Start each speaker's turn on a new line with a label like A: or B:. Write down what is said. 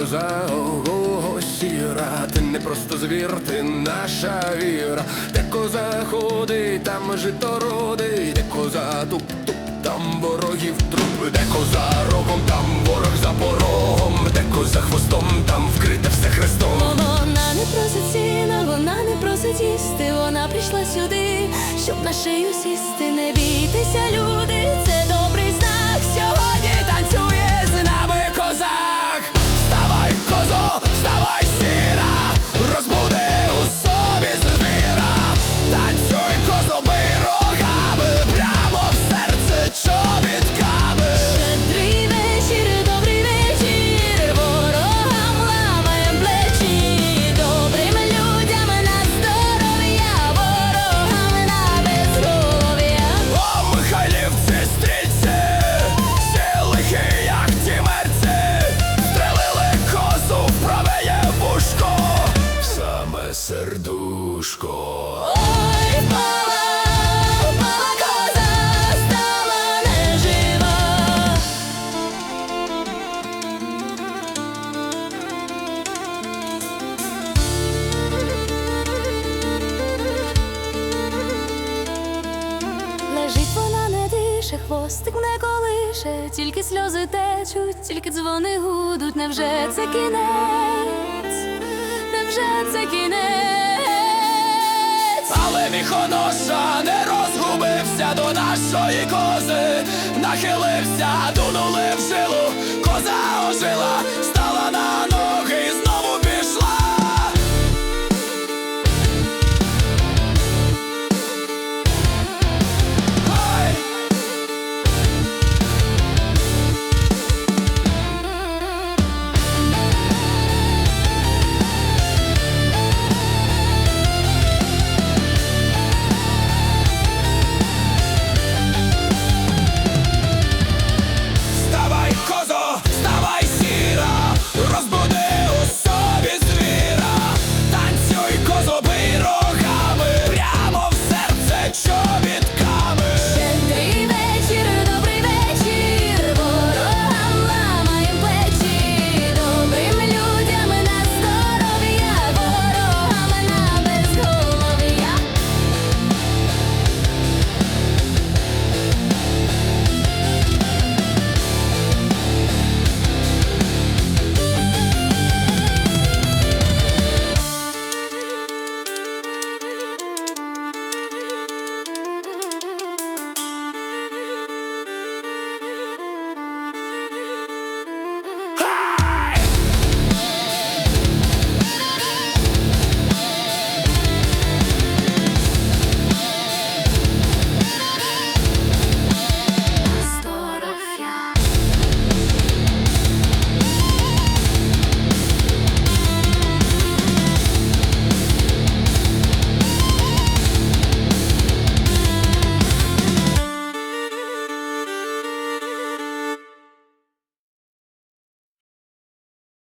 A: коза, ого, сіра, ти не просто звір, ти наша віра, де коза ходить, там жито родить, де коза туп-туп, там ворогів труп, де коза рогом, там ворог за порогом, де коза хвостом, там вкрите все хрестом.
B: Вона не просить сіна, вона не просить їсти, вона прийшла сюди, щоб на шию сісти, не бійтеся, люди, це хвостик не колише, тільки сльози течуть, тільки дзвони гудуть. Невже це кінець? Невже це кінець?
A: Але міхоноша не розгубився до нашої кози, нахилився, дунули в жилу, коза ожила,